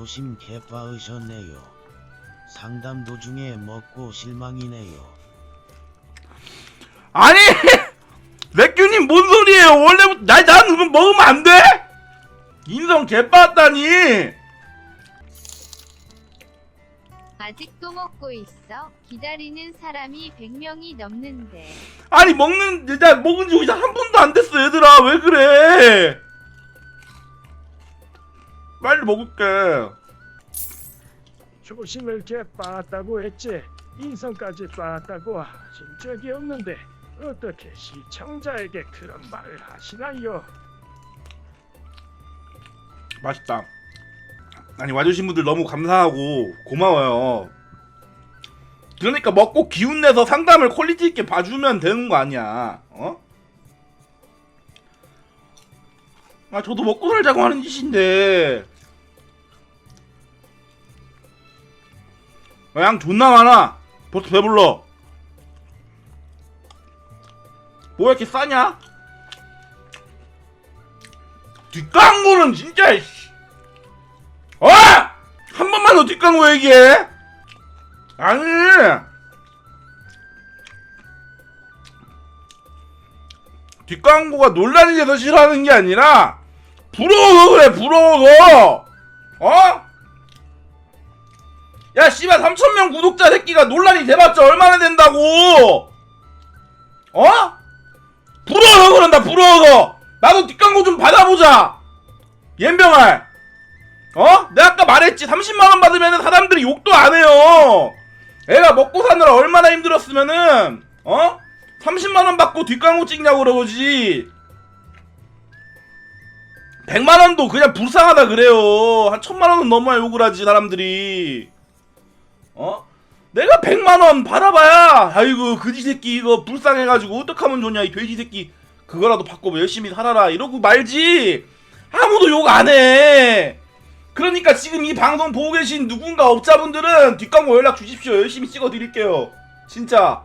소심 개빠으셨네요. 상담 도중에 먹고 실망이네요. 아니 레큐님 뭔 소리예요 원래부터 나, 난 먹으면 안 돼? 인성 개빠았다니 아직도 먹고 있어. 기다리는 사람이 100명이 넘는데. 아니 먹는 나 먹은 지 이제 한 번도 안 됐어 얘들아 왜 그래 빨리 먹을게. 조심을 개 빠았다고 했지. 인성까지 빠았다고 하신 적이 없는데 어떻게 시청자에게 그런 말을 하시나요? 맛있다. 아니 와주신 분들 너무 감사하고 고마워요. 그러니까 먹고 기운 내서 상담을 퀄리티 있게 봐주면 되는 거 아니야. 어? 아 저도 먹고 살자고 하는 짓인데 양 존나 많아 벌써 배불러 뭐야 이렇게 싸냐? 뒷광고는 진짜 씨. 어! 한 번만 더 뒷광고 얘기해 아니 뒷광고가 논란이 돼서 싫어하는 게 아니라 부러워서 그래 부러워서 어? 야 씨발 3천명 구독자 새끼가 논란이 돼봤자 얼마나 된다고! 어? 부러워서 그런다 부러워서! 나도 뒷광고 좀 받아보자! 옌병알! 어? 내가 아까 말했지 30만원 받으면 사람들이 욕도 안 해요! 애가 먹고 사느라 얼마나 힘들었으면은 어? 30만원 받고 뒷광고 찍냐고 그러지! 100만원도 그냥 불쌍하다 그래요! 한 천만원은 넘어야 욕을 하지 사람들이 어? 내가 100만원 받아봐야 아이고 그지 새끼 이거 불쌍해가지고 어떡하면 좋냐 이 돼지 새끼. 그거라도 뭐 열심히 살아라 이러고 말지. 아무도 욕 안해. 그러니까 지금 이 방송 보고 계신 누군가 업자분들은 뒷광고 연락 주십시오. 열심히 찍어드릴게요. 진짜